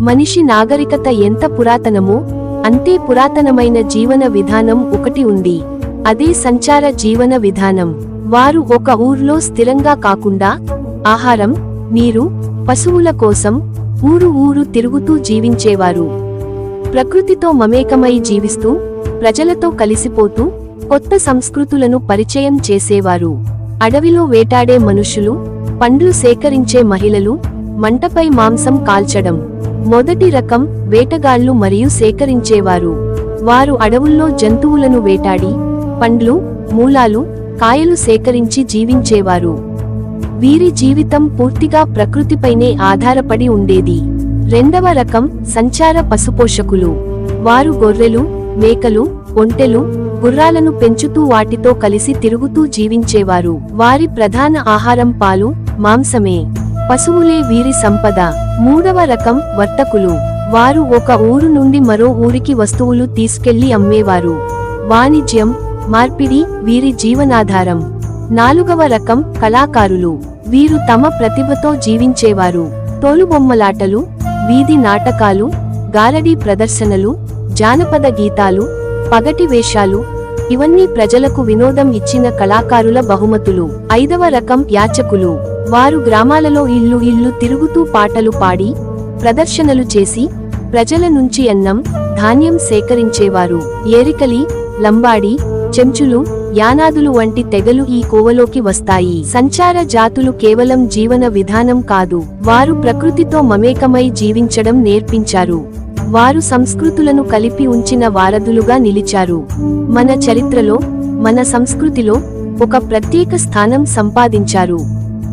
మనిషి నాగరికత ఎంత పురాతనమో అంతే పురాతనమైన జీవన విధానం ఒకటి ఉంది. అదే సంచార జీవన విధానం. వారు ఒక ఊర్లో స్థిరంగా కాకుండా ఆహారం నీరు పశువుల కోసం ఊరు ఊరు తిరుగుతూ జీవించేవారు. ప్రకృతితో మమేకమై జీవిస్తూ ప్రజలతో కలిసిపోతూ కొత్త సంస్కృతులను పరిచయం చేసేవారు. అడవిలో వేటాడే మనుషులు పండ్లు సేకరించే మహిళలు మంటపై మాంసం కాల్చడం. మొదటి రకం వేటగాళ్ళు మరియు సేకరించేవారు. వారు అడవుల్లో జంతువులను వేటాడి పండ్లు మూలాలు కాయలు సేకరించి జీవించేవారు. వీరి జీవితం పూర్తిగా ప్రకృతిపైనే ఆధారపడి ఉండేది. రెండవ రకం సంచార పశుపోషకులు. వారు గొర్రెలు మేకలు ఒంటెలు గుర్రాలను పెంచుతూ వాటితో కలిసి తిరుగుతూ జీవించేవారు. వారి ప్రధాన ఆహారం పాలు మాంసమే. పశువులే వీరి సంపద. మూడవ రకం వర్తకులు. వారు ఒక ఊరు నుండి మరో ఊరికి వస్తువులు తీసుకెళ్ళి అమ్మేవారు. వాణిజ్యం మార్పిడి వీరి జీవనాధారం. నాలుగవ రకం కళాకారులు. వీరు తమ ప్రతిభతో జీవించేవారు. తోలుబొమ్మలాటలు వీధి నాటకాలు గారడీ ప్రదర్శనలు జానపద గీతాలు పగటి వేషాలు ఇవన్నీ ప్రజలకు వినోదం ఇచ్చిన కళాకారుల బహుమతులు. ఐదవ రకం యాచకులు. వారు గ్రామాలలో ఇల్లు ఇల్లు తిరుగుతూ పాటలు పాడి ప్రదర్శనలు చేసి ప్రజల నుంచి అన్నం ధాన్యం సేకరించేవారు. ఏరికలి లంబాడి చెంచులు యానాదులు వంటి తెగలు ఈ కోవలోకి వస్తాయి. సంచార జాతులు కేవలం జీవన విధానం కాదు. వారు ప్రకృతితో మమేకమై జీవించడం నేర్పించారు. వారు సంస్కృతులను కలిపి ఉంచిన వారధులుగా నిలిచారు. మన చరిత్రలో మన సంస్కృతిలో ఒక ప్రత్యేక స్థానం సంపాదించారు.